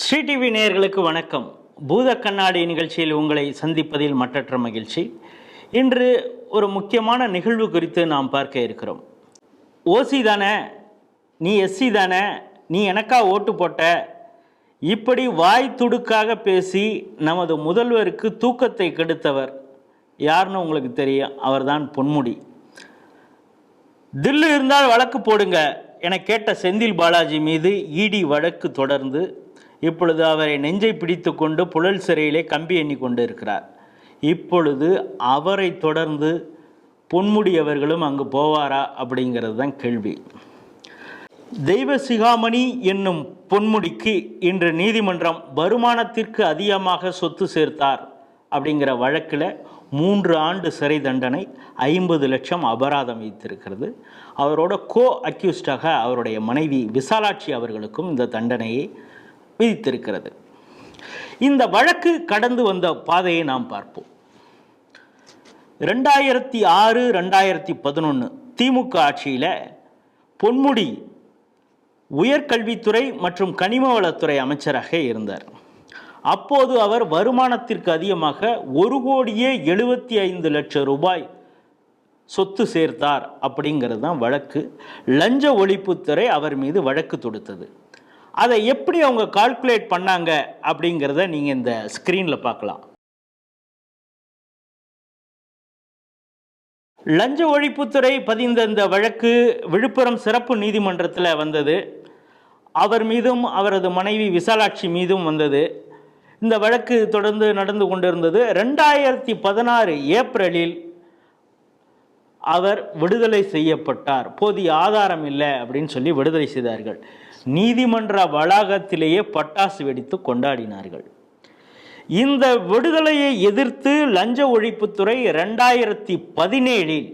Sri TV நேயர்களுக்கு வணக்கம். பூத கண்ணாடி நிகழ்ச்சியில் உங்களை சந்திப்பதில் மற்றற்ற மகிழ்ச்சி. இன்று ஒரு முக்கியமான நிகழ்வு குறித்து நாம் பார்க்க இருக்கிறோம். ஓசி தானே நீ எஸ்சி தானே நீ எனக்கா ஓட்டு போட்ட. இப்படி வாய் துடுக்காக பேசி நமது முதல்வருக்கு தூக்கத்தை கெடுத்தவர் யாருன்னு உங்களுக்கு தெரியும் அவர்தான் பொன்முடி. தில்லு இருந்தால் வழக்கு போடுங்க என கேட்ட செந்தில் பாலாஜி மீது இடி வழக்கு தொடர்ந்து இப்பொழுது அவரை நெஞ்சை பிடித்து கொண்டு புழல் சிறையிலே கம்பி எண்ணி கொண்டு இருக்கிறார் இப்பொழுது அவரை தொடர்ந்து பொன்முடி அவர்களும் அங்கு போவாரா அப்படிங்கிறது தான் கேள்வி. தெய்வ சிகாமணி என்னும் பொன்முடிக்கு இன்று நீதிமன்றம் வருமானத்திற்கு அதிகமாக சொத்து சேர்த்தார் அப்படிங்கிற வழக்கில் மூன்று ஆண்டு சிறை தண்டனை ஐம்பது லட்சம் அபராதம் வைத்திருக்கிறது அவரோட கோ அக்யூஸ்டாக அவருடைய மனைவி விசாலாட்சி அவர்களுக்கும் இந்த தண்டனையை விதித்திருக்கிறது இந்த வழக்கு கடந்து வந்த பாதையை நாம் பார்ப்போம். ரெண்டாயிரத்தி ஆறு ரெண்டாயிரத்தி பதினொன்று திமுக ஆட்சியில் பொன்முடி உயர்கல்வித்துறை மற்றும் கனிமவளத்துறை அமைச்சராக இருந்தார். அப்போது அவர் வருமானத்திற்கு அதிகமாக ஒரு கோடியே எழுபத்தி ஐந்து லட்சம் ரூபாய் சொத்து சேர்த்தார் அப்படிங்கிறது தான் வழக்கு. லஞ்ச ஒழிப்புத்துறை அவர் மீது வழக்கு தொடுத்தது. அதை எப்படி அவங்க கால்குலேட் பண்ணாங்க அப்படிங்கிறத நீங்கள் இந்த ஸ்க்ரீனில் பார்க்கலாம். லஞ்ச ஒழிப்புத்துறை பதிந்த இந்த வழக்கு விழுப்புரம் சிறப்பு நீதிமன்றத்தில் வந்தது. அவர் மீதும் அவரது மனைவி விசாலாட்சி மீதும் வந்தது. இந்த வழக்கு தொடர்ந்து நடந்து கொண்டிருந்தது. ரெண்டாயிரத்தி பதினாறு ஏப்ரலில் அவர் விடுதலை செய்யப்பட்டார். போதிய ஆதாரம் இல்லை அப்படின்னு சொல்லி விடுதலை செய்தார்கள். நீதிமன்ற வளாகத்திலேயே பட்டாசு வெடித்து கொண்டாடினார்கள். இந்த விடுதலையை எதிர்த்து லஞ்ச ஒழிப்புத்துறை ரெண்டாயிரத்தி பதினேழில்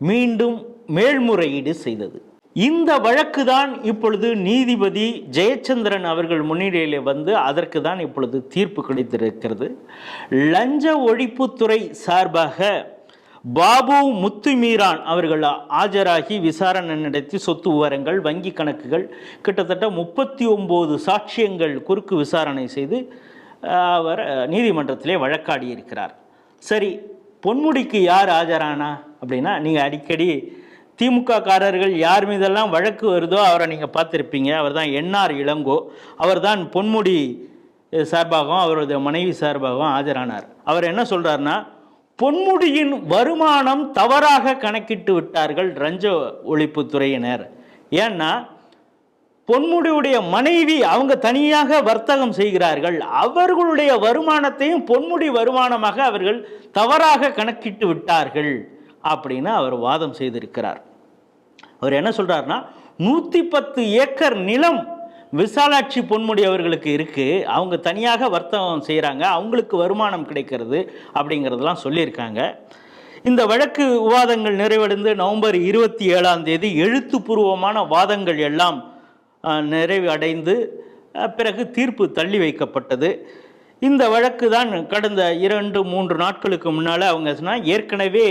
மீண்டும் மேல்முறையீடு செய்தது. இந்த வழக்கு தான் இப்பொழுது நீதிபதி ஜெயச்சந்திரன் அவர்கள் முன்னிலையில் வந்து அதற்கு தான் இப்பொழுது தீர்ப்பு கிடைத்திருக்கிறது. லஞ்ச ஒழிப்புத்துறை சார்பாக பாபு முத்துமீரான் அவர்கள் ஆஜராகி விசாரணை நடத்தி சொத்து விவரங்கள் வங்கி கணக்குகள் கிட்டத்தட்ட முப்பத்தி ஒம்பது சாட்சியங்கள் குறுக்கு விசாரணை செய்து அவர் நீதிமன்றத்திலே வழக்காடி இருக்கிறார் சரி பொன்முடிக்கு யார் ஆஜரானா? அப்படின்னா நீங்கள் அடிக்கடி திமுக காரர்கள் யார் மீதெல்லாம் வழக்கு வருதோ அவரை நீங்கள் பார்த்துருப்பீங்க. அவர் தான் என்ஆர் இளங்கோ. அவர் தான் பொன்முடி சார்பாகவும் அவரது மனைவி சார்பாகவும் ஆஜரானார். அவர் என்ன சொல்கிறாருன்னா பொன்முடியின் வருமானம் தவறாக கணக்கிட்டு விட்டார்கள் ரஞ்ச ஒழிப்புத்துறையினர் ஏன்னா பொன்முடியுடைய மனைவி அவங்க தனியாக வர்த்தகம் செய்கிறார்கள். அவர்களுடைய வருமானத்தையும் பொன்முடி வருமானமாக அவர்கள் தவறாக கணக்கிட்டு விட்டார்கள் அப்படின்னு அவர் வாதம் செய்திருக்கிறார். அவர் என்ன சொல்றாருன்னா நூற்றி பத்து ஏக்கர் நிலம் விசாலாட்சி பொன்முடி அவர்களுக்கு இருக்குது அவங்க தனியாக வர்த்தகம் செய்கிறாங்க அவங்களுக்கு வருமானம் கிடைக்கிறது அப்படிங்கிறதெல்லாம் சொல்லியிருக்காங்க. இந்த வழக்கு விவாதங்கள் நிறைவடைந்து நவம்பர் இருபத்தி ஏழாம் தேதி எழுத்துப்பூர்வமான வாதங்கள் எல்லாம் நிறைவடைந்து நிறைவு அடைந்து பிறகு தீர்ப்பு தள்ளி வைக்கப்பட்டது. இந்த வழக்கு தான் கடந்த இரண்டு மூன்று நாட்களுக்கு முன்னால் அவங்க சொன்னால் ஏற்கனவே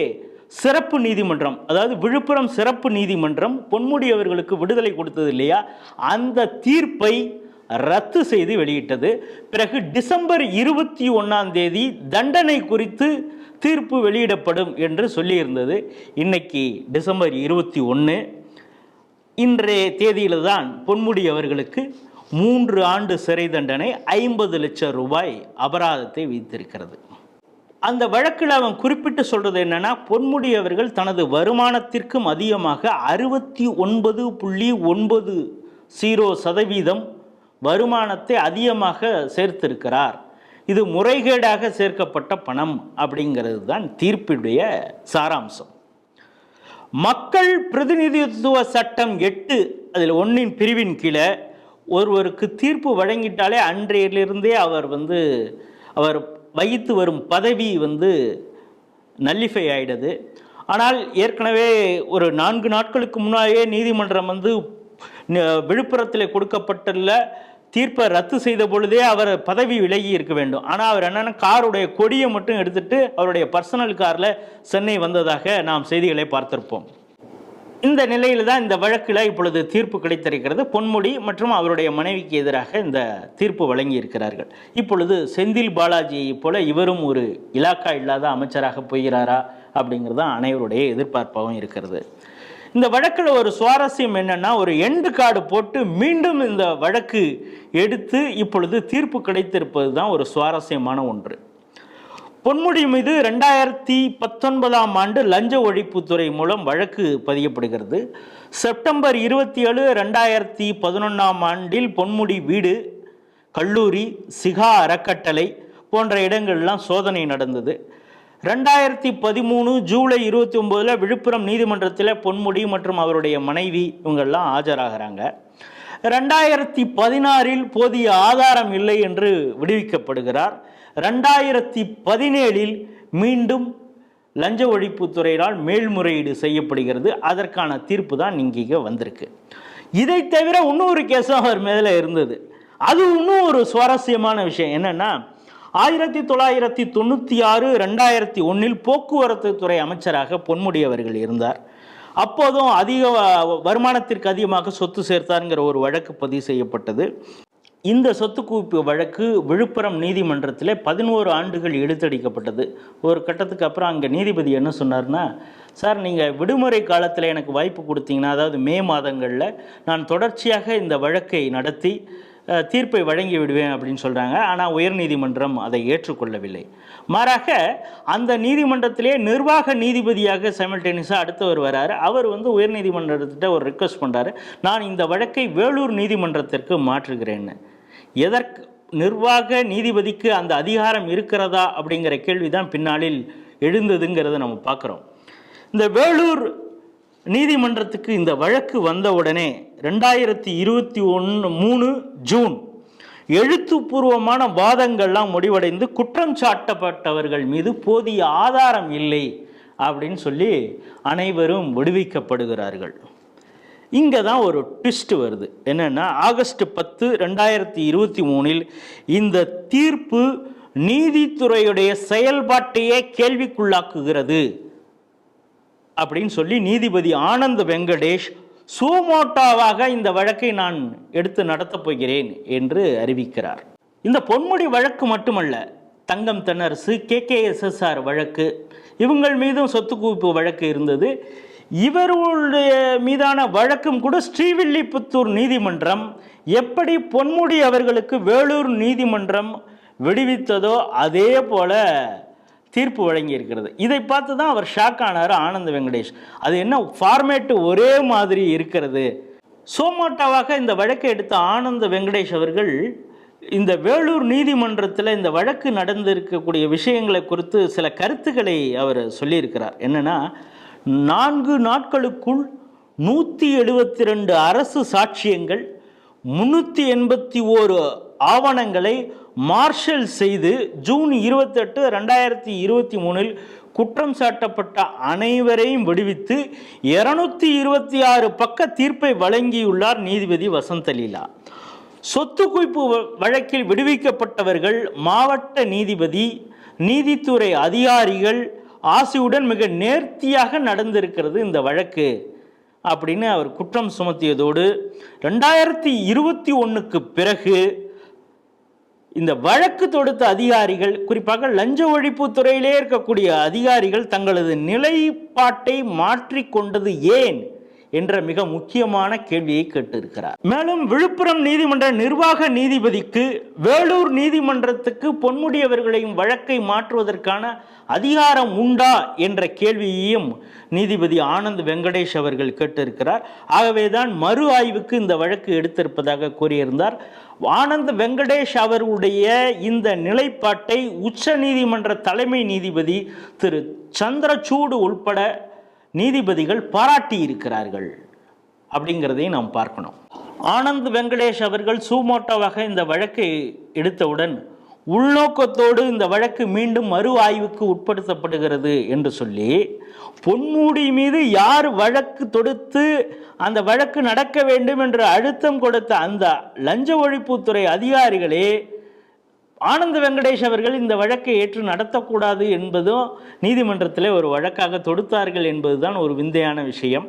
சிறப்பு நீதிமன்றம் அதாவது விழுப்புரம் சிறப்பு நீதிமன்றம் பொன்முடி அவர்களுக்கு விடுதலை கொடுத்தது இல்லையா? அந்த தீர்ப்பை ரத்து செய்து வெளியிட்டது. பிறகு டிசம்பர் இருபத்தி ஒன்றாம் தேதி தண்டனை குறித்து தீர்ப்பு வெளியிடப்படும் என்று சொல்லியிருந்தது. இன்னைக்கு டிசம்பர் இருபத்தி ஒன்று இன்றைய தேதியில் தான் பொன்முடி அவர்களுக்கு மூன்று ஆண்டு சிறை தண்டனை ஐம்பது லட்சம் ரூபாய் அபராதத்தை விதித்திருக்கிறது. அந்த வழக்கில் அவன் குறிப்பிட்டு சொல்றது என்னன்னா பொன்முடி அவர்கள் தனது வருமானத்திற்கும் அதிகமாக அறுபத்தி ஒன்பது புள்ளி ஒன்பது ஜீரோ சதவீதம் வருமானத்தை அதிகமாக சேர்த்திருக்கிறார். இது முறைகேடாக சேர்க்கப்பட்ட பணம் அப்படிங்கிறது தான் தீர்ப்பினுடைய சாராம்சம். மக்கள் பிரதிநிதித்துவ சட்டம் எட்டு அதில் ஒன்றின் பிரிவின் கீழே ஒருவருக்கு தீர்ப்பு வழங்கிட்டாலே அன்றையிலிருந்தே அவர் வந்து அவர் வகித்து வரும் பதவி வந்து நல்லிஃபை ஆகிடுது ஆனால் ஏற்கனவே ஒரு நான்கு நாட்களுக்கு முன்னாடியே நீதிமன்றம் வந்து விழுப்புரத்தில் கொடுக்கப்பட்டுள்ள தீர்ப்பை ரத்து செய்த பொழுதே அவர் பதவி விலகி இருக்க வேண்டும். ஆனால் அவர் என்னென்னா காருடைய கொடியை மட்டும் எடுத்துட்டு அவருடைய பர்சனல் காரில் சென்னை வந்ததாக நாம் செய்திகளை பார்த்திருப்போம். இந்த நிலையில் தான் இந்த வழக்கில் இப்பொழுது தீர்ப்பு கிடைத்திருக்கிறது. பொன்முடி மற்றும் அவருடைய மனைவிக்கு எதிராக இந்த தீர்ப்பு வழங்கி இருக்கிறார்கள் இப்பொழுது செந்தில் பாலாஜியைப் போல இவரும் ஒரு இலாக்கா இல்லாத அமைச்சராக போகிறாரா அப்படிங்கிறது தான் அனைவருடைய எதிர்பார்ப்பாகவும் இருக்கிறது. இந்த வழக்கில் ஒரு சுவாரஸ்யம் என்னென்னா ஒரு எண்டு கார்டு போட்டு மீண்டும் இந்த வழக்கு எடுத்து இப்பொழுது தீர்ப்பு கிடைத்திருப்பது தான் ஒரு சுவாரஸ்யமான ஒன்று. பொன்முடி மீது ரெண்டாயிரத்தி பத்தொன்பதாம் ஆண்டு லஞ்ச ஒழிப்புத்துறை மூலம் வழக்கு பதியப்படுகிறது. செப்டம்பர் இருபத்தி ஏழு ரெண்டாயிரத்தி பதினொன்றாம் ஆண்டில் பொன்முடி வீடு கல்லூரி சிகா அறக்கட்டளை போன்ற இடங்கள்லாம் சோதனை நடந்தது. ரெண்டாயிரத்தி பதிமூணு ஜூலை இருபத்தி ஒம்போதில் விழுப்புரம் நீதிமன்றத்தில் பொன்முடி மற்றும் அவருடைய மனைவி இவங்கள்லாம் ஆஜராகிறாங்க. ரெண்டாயிரத்தி பதினாறில் போதிய ஆதாரம் இல்லை என்று விடுவிக்கப்படுகிறார். ரெண்டாயிரத்தி பதினேழில் மீண்டும் லஞ்ச ஒழிப்புத்துறையினால் மேல்முறையீடு செய்யப்படுகிறது. அதற்கான தீர்ப்பு தான் இங்கே வந்திருக்கு. இதை தவிர இன்னொரு கேஸும் அவர் மேலே இருந்தது. அது இன்னும் ஒரு சுவாரஸ்யமான விஷயம். என்னன்னா ஆயிரத்தி தொள்ளாயிரத்தி தொண்ணூற்றி ஆறு ரெண்டாயிரத்தி ஒன்றில் போக்குவரத்து துறை அமைச்சராக பொன்முடி அவர்கள் இருந்தார். அப்போதும் அதிக வருமானத்திற்கு அதிகமாக சொத்து சேர்த்தாருங்கிற ஒரு வழக்கு பதிவு செய்யப்பட்டது. இந்த சொத்து குவிப்பு வழக்கு விழுப்புரம் நீதிமன்றத்தில் பதினோரு ஆண்டுகள் இழுத்தடிக்கப்பட்டது ஒரு கட்டத்துக்கு அப்புறம் அங்கே நீதிபதி என்ன சொன்னார்னா சார் நீங்கள் விடுமுறை காலத்தில் எனக்கு வாய்ப்பு கொடுத்தீங்கன்னா அதாவது மே மாதங்களில் நான் தொடர்ச்சியாக இந்த வழக்கை நடத்தி தீர்ப்பை வழங்கி விடுவேன் அப்படின்னு சொல்கிறாங்க ஆனால் உயர்நீதிமன்றம் அதை ஏற்றுக்கொள்ளவில்லை. மாறாக அந்த நீதிமன்றத்திலே நிர்வாக நீதிபதியாக சைமல்டேனியஸாக அடுத்தவர் வராரு. அவர் வந்து உயர்நீதிமன்றத்திட்ட ஒரு ரிக்வஸ்ட் பண்ணுறாரு நான் இந்த வழக்கை வேலூர் நீதிமன்றத்திற்கு மாற்றுகிறேன்னு. எதற்கு நிர்வாக நீதிபதிக்கு அந்த அதிகாரம் இருக்கிறதா அப்படிங்கிற கேள்வி தான் பின்னாளில் எழுந்ததுங்கிறத நம்ம பார்க்குறோம். இந்த வேலூர் நீதிமன்றத்துக்கு இந்த வழக்கு வந்த உடனே ரெண்டாயிரத்தி இருபத்தி ஒன்று மூணு ஜூன் எழுத்துப்பூர்வமான வாதங்கள்லாம் முடிவடைந்து குற்றம் சாட்டப்பட்டவர்கள் மீது போதிய ஆதாரம் இல்லை அப்படின்னு சொல்லி அனைவரும் விடுவிக்கப்படுகிறார்கள். இங்கே தான் ஒரு ட்விஸ்ட் வருது. என்னென்னா ஆகஸ்ட் பத்து ரெண்டாயிரத்தி இருபத்தி மூணில் இந்த தீர்ப்பு நீதித்துறையுடைய செயல்பாட்டையே கேள்விக்குள்ளாக்குகிறது அப்படின்னு சொல்லி நீதிபதி ஆனந்த் வெங்கடேஷ் சூமோட்டாவாக இந்த வழக்கை நான் எடுத்து நடத்தப் போகிறேன் என்று அறிவிக்கிறார். இந்த பொன்முடி வழக்கு மட்டுமல்ல தங்கம் தென்னரசு கேகேஎஸ்எஸ்ஆர் வழக்கு இவங்கள் மீதும் சொத்து குவிப்பு வழக்கு இருந்தது. இவர்களுடைய மீதான வழக்கும் கூட ஸ்ரீவில்லிபுத்தூர் நீதிமன்றம். எப்படி பொன்முடி அவர்களுக்கு வேலூர் நீதிமன்றம் விடுவித்ததோ அதே போல தீர்ப்பு வழங்கி இருக்கிறது இதை பார்த்து தான் அவர் ஷாக் ஆனார் ஆனந்த் வெங்கடேஷ். அது என்ன ஃபார்மேட்டு ஒரே மாதிரி இருக்கிறது. சோமோட்டாவாக இந்த வழக்கை எடுத்த ஆனந்த் வெங்கடேஷ் அவர்கள் இந்த வேலூர் நீதிமன்றத்தில் இந்த வழக்கு நடந்திருக்கக்கூடிய விஷயங்களை குறித்து சில கருத்துக்களை அவர் சொல்லியிருக்கிறார். என்னென்னா நான்கு நாட்களுக்குள் நூற்றி எழுபத்தி ரெண்டு அரசு சாட்சியங்கள் முன்னூற்றி எண்பத்தி ஓரு ஆவணங்களை மார்ஷல் செய்து ஜூன் இருபத்தெட்டு ரெண்டாயிரத்தி இருபத்தி மூணில் குற்றம் சாட்டப்பட்ட அனைவரையும் விடுவித்து இருநூத்தி இருபத்தி ஆறு பக்க தீர்ப்பை வழங்கியுள்ளார் நீதிபதி வசந்தலீலா சொத்து குவிப்பு வ- வழக்கில் விடுவிக்கப்பட்டவர்கள் மாவட்ட நீதிபதி நீதித்துறை அதிகாரிகள் ஆசையுடன் மிக நேர்த்தியாக நடந்திருக்கிறது இந்த வழக்கு அப்படின்னு அவர் குற்றம் சுமத்தியதோடு ரெண்டாயிரத்தி இருபத்தி ஒன்றுக்கு பிறகு இந்த வழக்கு தொடுத்த அதிகாரிகள் குறிப்பாக லஞ்ச ஒழிப்பு துறையிலே இருக்கக்கூடிய அதிகாரிகள் தங்களது நிலைப்பாட்டை மாற்றிக்கொண்டது ஏன்? என்ற மிக முக்கியமான கேள்வியை கேட்டிருக்கிறார். மேலும் விழுப்புரம் நீதிமன்ற நிர்வாக நீதிபதிக்கு வேலூர் நீதிமன்றத்துக்கு பொன்முடியவர்களையும் வழக்கை மாற்றுவதற்கான அதிகாரம் உண்டா என்ற கேள்வியையும் நீதிபதி ஆனந்த் வெங்கடேஷ் அவர்கள் கேட்டிருக்கிறார். ஆகவேதான் மறு ஆய்வுக்கு இந்த வழக்கு எடுத்திருப்பதாக கூறியிருந்தார். ஆனந்த் வெங்கடேஷ் அவருடைய இந்த நிலைப்பாட்டை உச்ச நீதிமன்ற தலைமை நீதிபதி திரு சந்திரசூடு உள்பட நீதிபதிகள் பாராட்டி இருக்கிறார்கள் அப்படிங்கிறதையும் நாம் பார்க்கணும். ஆனந்த் வெங்கடேஷ் அவர்கள் சூமோட்டோவாக இந்த வழக்கை எடுத்தவுடன் உள்நோக்கத்தோடு இந்த வழக்கு மீண்டும் மறு ஆய்வுக்கு உட்படுத்தப்படுகிறது என்று சொல்லி பொன்மூடி மீது யார் வழக்கு தொடுத்து அந்த வழக்கு நடக்க வேண்டும் என்று அழுத்தம் கொடுத்த அந்த லஞ்ச ஒழிப்புத்துறை அதிகாரிகளே ஆனந்த வெங்கடேஷ் அவர்கள் இந்த வழக்கை ஏற்று நடத்தக்கூடாது என்பதும் நீதிமன்றத்தில் ஒரு வழக்காக தொடுத்தார்கள் என்பதுதான் ஒரு விந்தையான விஷயம்.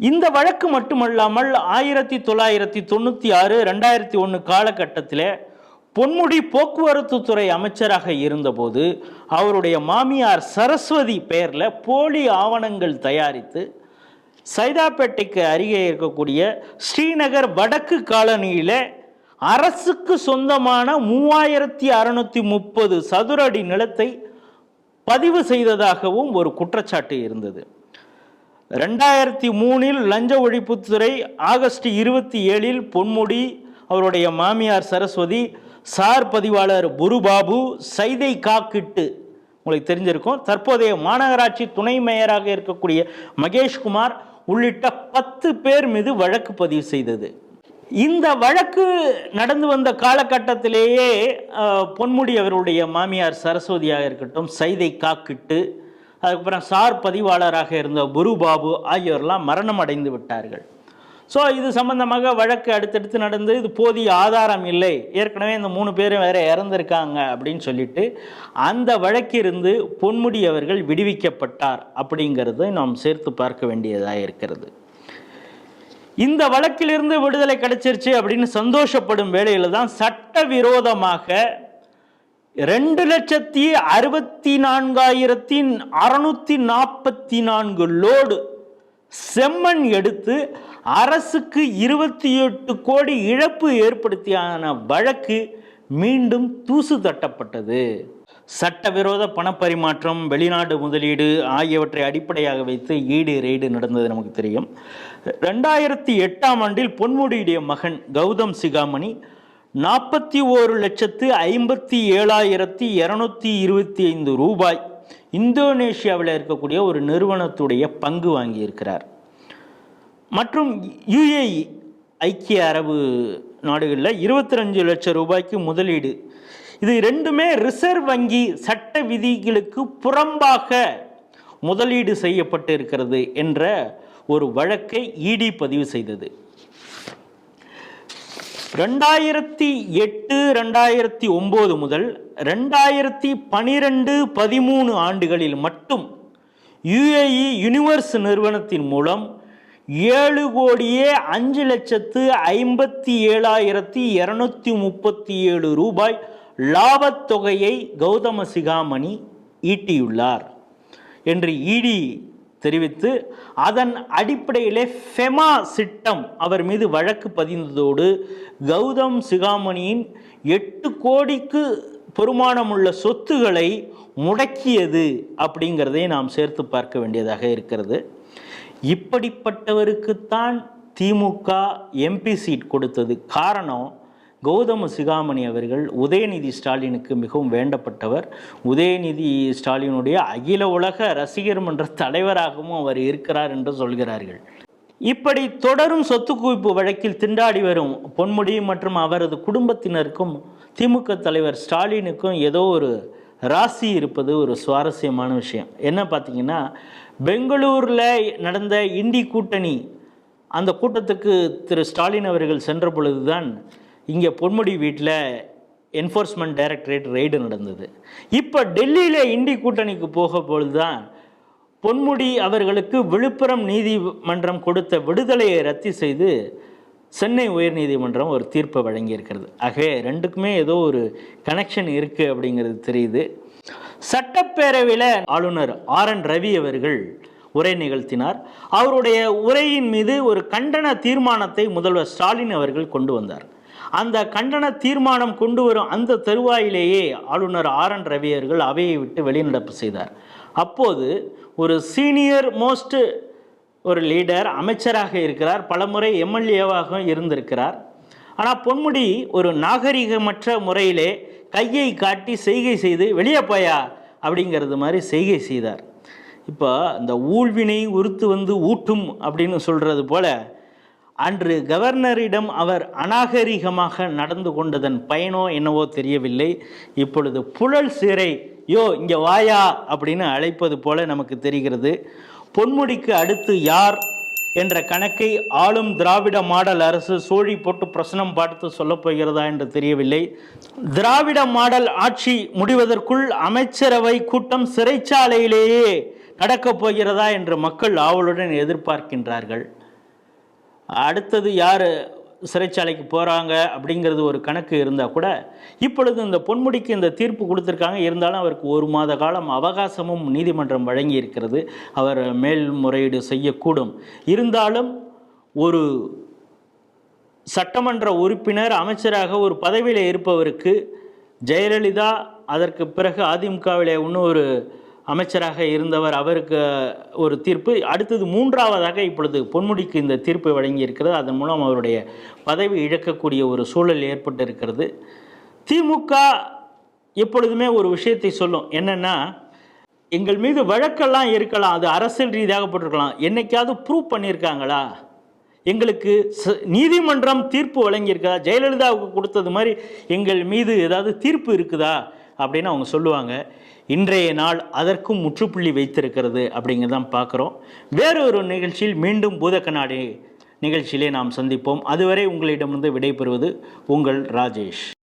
இந்த வழக்கு மட்டுமல்லாமல் ஆயிரத்தி தொள்ளாயிரத்தி தொண்ணூற்றி ஆறு ரெண்டாயிரத்தி ஒன்று காலகட்டத்தில் பொன்முடி போக்குவரத்து துறை அமைச்சராக இருந்தபோது அவருடைய மாமியார் சரஸ்வதி பெயரில் போலி ஆவணங்கள் தயாரித்து சைதாப்பேட்டைக்கு அருகே இருக்கக்கூடிய ஸ்ரீநகர் வடக்கு காலனியில் அரசுக்கு சொந்தமான மூவாயிரத்தி அறுநூத்தி முப்பது சதுர அடி நிலத்தை பதிவு செய்ததாகவும் ஒரு குற்றச்சாட்டு இருந்தது. ரெண்டாயிரத்தி மூணில் லஞ்ச ஒழிப்புத்துறை ஆகஸ்ட் இருபத்தி ஏழில் பொன்முடி அவருடைய மாமியார் சரஸ்வதி சார் பதிவாளர் குருபாபு சைதை காக்கிட்டு உங்களுக்கு தெரிஞ்சிருக்கும் தற்போதைய மாநகராட்சி துணை மேயராக இருக்கக்கூடிய மகேஷ்குமார் உள்ளிட்ட பத்து பேர் மீது வழக்கு பதிவு செய்தது. இந்த வழக்கு நடந்து வந்த காலகட்டத்திலேயே பொன்முடி அவருடைய மாமியார் சரஸ்வதியாக இருக்கட்டும் சைதை காக்கிட்டு அதுக்கப்புறம் சார் பதிவாளராக இருந்த குருபாபு ஆகியோரெல்லாம் மரணம் அடைந்து விட்டார்கள். ஸோ இது சம்பந்தமாக வழக்கு அடுத்தடுத்து நடந்து இது போதிய ஆதாரம் இல்லை. ஏற்கனவே இந்த மூணு பேரும் வேற இறந்திருக்காங்க அப்படின்னு சொல்லிட்டு அந்த வழக்கிலிருந்து பொன்முடி அவர்கள் விடுவிக்கப்பட்டார் அப்படிங்கிறதை நாம் சேர்த்து பார்க்க வேண்டியதாக இருக்கிறது. இந்த வழக்கிலிருந்து விடுதலை கிடைச்சிருச்சு அப்படின்னு சந்தோஷப்படும் வேளையில் தான் சட்டவிரோதமாக ரெண்டு லட்சத்தி அறுபத்தி நான்காயிரத்தி அறுநூத்தி நாற்பத்தி நான்கு லோடு செம்மண் எடுத்து அரசுக்கு இருபத்தி எட்டு கோடி இழப்பு ஏற்படுத்தியான வழக்கு மீண்டும் தூசு தட்டப்பட்டது. சட்டவிரோத பணப்பரிமாற்றம் வெளிநாடு முதலீடு ஆகியவற்றை அடிப்படையாக வைத்து ஈடு ரெய்டு நடந்தது நமக்கு தெரியும். ரெண்டாயிரத்தி எட்டாம் ஆண்டில் பொன்முடியுடைய மகன் கௌதம் சிகாமணி நாற்பத்தி ஓரு லட்சத்து ஐம்பத்தி ஏழாயிரத்தி இரநூத்தி இருபத்தி ஐந்து ரூபாய் இந்தோனேஷியாவில் இருக்கக்கூடிய ஒரு நிறுவனத்துடைய பங்கு வாங்கியிருக்கிறார். மற்றும் யுஏஇ ஐக்கிய அரபு நாடுகளில் இருபத்தி லட்சம் ரூபாய்க்கு முதலீடு இது ரெண்டுமே ரிசர்வ் வங்கி சட்ட விதிகளுக்கு புறம்பாக முதலீடு செய்யப்பட்டு இருக்கிறது என்ற ஒரு வழக்கை இடி பதிவு செய்தது. ரெண்டாயிரத்தி எட்டு ரெண்டாயிரத்தி ஒம்பது முதல் ரெண்டாயிரத்தி பனிரெண்டு பதிமூணு ஆண்டுகளில் மட்டும் யுஏஇ யுனிவர்ஸ் நிறுவனத்தின் மூலம் ஏழு கோடியே அஞ்சு லட்சத்து ஐம்பத்தி ஏழாயிரத்தி இரநூத்தி முப்பத்தி ஏழு ரூபாய் லாபத்தொகையை கௌதம சிகாமணி ஈட்டியுள்ளார் என்று இடி தெரிவித்து அதன் அடிப்படையிலே ஃபெமா சிட்டம் அவர் மீது வழக்கு பதிந்ததோடு கௌதம் சிகாமணியின் எட்டு கோடிக்கு பெருமானமுள்ள சொத்துகளை முடக்கியது அப்படிங்கிறதை நாம் சேர்த்து பார்க்க வேண்டியதாக இருக்கிறது. இப்படிப்பட்டவருக்குத்தான் திமுக எம்பி சீட் கொடுத்தது. காரணம் கௌதம சிகாமணி அவர்கள் உதயநிதி ஸ்டாலினுக்கு மிகவும் வேண்டப்பட்டவர். உதயநிதி ஸ்டாலினுடைய அகில உலக ரசிகர் மன்ற தலைவராகவும் அவர் இருக்கிறார் என்று சொல்கிறார்கள். இப்படி தொடரும் சொத்து குவிப்பு வழக்கில் திண்டாடி வரும் பொன்முடி மற்றும் அவரது குடும்பத்தினருக்கும் திமுக தலைவர் ஸ்டாலினுக்கும் ஏதோ ஒரு ராசி இருப்பது ஒரு சுவாரஸ்யமான விஷயம். என்ன பார்த்தீங்கன்னா பெங்களூரில் நடந்த இண்டி கூட்டணி அந்த கூட்டத்துக்கு திரு ஸ்டாலின் அவர்கள் சென்ற பொழுதுதான் இங்கே பொன்முடி வீட்டில் என்ஃபோர்ஸ்மெண்ட் டைரக்டரேட் ரெய்டு நடந்தது. இப்போ டெல்லியில் இண்டி கூட்டணிக்கு போக பொழுதுதான் பொன்முடி அவர்களுக்கு விழுப்புரம் நீதிமன்றம் கொடுத்த விடுதலையை ரத்து செய்து சென்னை உயர்நீதிமன்றம் ஒரு தீர்ப்பை வழங்கியிருக்கிறது. ஆகவே ரெண்டுக்குமே ஏதோ ஒரு கனெக்ஷன் இருக்குது அப்படிங்கிறது தெரியுது. சட்டப்பேரவையில் ஆளுநர் ஆர் என் ரவி அவர்கள் உரை நிகழ்த்தினார். அவருடைய உரையின் மீது ஒரு கண்டன தீர்மானத்தை முதல்வர் ஸ்டாலின் அவர்கள் கொண்டு வந்தார். அந்த கண்டன தீர்மானம் கொண்டு வரும் அந்த தருவாயிலேயே ஆளுநர் ஆர் என் ரவி அவர்கள் அவையை விட்டு வெளிநடப்பு செய்தார். அப்போது ஒரு சீனியர் மோஸ்ட் ஒரு லீடர் அமைச்சராக இருக்கிறார். பலமுறை எம்எல்ஏவாக இருந்திருக்கிறார். ஆனால் பொன்முடி ஒரு நாகரிகமற்ற முறையிலே கையை காட்டி செய்கை செய்து வெளியே போயா அப்படிங்கிறது மாதிரி செய்கை செய்தார். இப்போ இந்த ஊழ்வினை உறுத்து வந்து ஊட்டும் அப்படின்னு சொல்கிறது போல அன்று கவர்னரிடம் அவர் அநாகரிகமாக நடந்து கொண்டதன் பயனோ என்னவோ தெரியவில்லை. இப்பொழுது புழல் சிறை யோ இங்கே வாயா அப்படின்னு அழைப்பது போல நமக்கு தெரிகிறது. பொன்முடிக்கு அடுத்து யார் என்ற கணக்கை ஆளும் திராவிட மாடல் அரசு சோழி போட்டு பிரசனம் பார்த்து சொல்லப் போகிறதா என்று தெரியவில்லை. திராவிட மாடல் ஆட்சி முடிவதற்குள் அமைச்சரவை கூட்டம் சிறைச்சாலையிலேயே நடக்கப் போகிறதா என்று மக்கள் ஆவலுடன் எதிர்பார்க்கின்றார்கள். அடுத்தது யார் சிறைச்சாலைக்கு போகிறாங்க அப்படிங்கிறது ஒரு கணக்கு இருந்தால் கூட இப்பொழுது இந்த பொன்முடிக்கு இந்த தீர்ப்பு கொடுத்துருக்காங்க. இருந்தாலும் அவருக்கு ஒரு மாத காலம் அவகாசமும் நீதிமன்றம் வழங்கி இருக்கிறது அவர் மேல்முறையீடு செய்யக்கூடும். இருந்தாலும் ஒரு சட்டமன்ற உறுப்பினர் அமைச்சராக ஒரு பதவியில் இருப்பவருக்கு ஜெயலலிதா அதற்கு பிறகு அதிமுகவிலே இன்னொரு அமைச்சராக இருந்தவர் அவருக்கு ஒரு தீர்ப்பு. அடுத்தது மூன்றாவதாக இப்பொழுது பொன்முடிக்கு இந்த தீர்ப்பு வழங்கியிருக்கிறது. அதன் மூலம் அவருடைய பதவி இழக்கக்கூடிய ஒரு சூழல் ஏற்பட்டு இருக்கிறது திமுக எப்பொழுதுமே ஒரு விஷயத்தை சொல்லும். என்னென்னா எங்கள் மீது வழக்கெல்லாம் இருக்கலாம். அது அரசியல் ரீதியாக போட்டிருக்கலாம். என்னைக்காவது ப்ரூவ் பண்ணியிருக்காங்களா? எங்களுக்கு ச- நீதிமன்றம் தீர்ப்பு வழங்கியிருக்கா? ஜெயலலிதாவுக்கு கொடுத்தது மாதிரி எங்கள் மீது ஏதாவது தீர்ப்பு இருக்குதா? அப்படின்னு அவங்க சொல்லுவாங்க. இன்றைய நாள் அதற்கும் முற்றுப்புள்ளி வைத்திருக்கிறது அப்படிங்கிறதான் பார்க்குறோம். வேறொரு நிகழ்ச்சியில் மீண்டும் பூதக்கண்ணாடி நிகழ்ச்சியிலே நாம் சந்திப்போம். அதுவரை உங்களிடமிருந்து விடைபெறுவது உங்கள் ராஜேஷ்.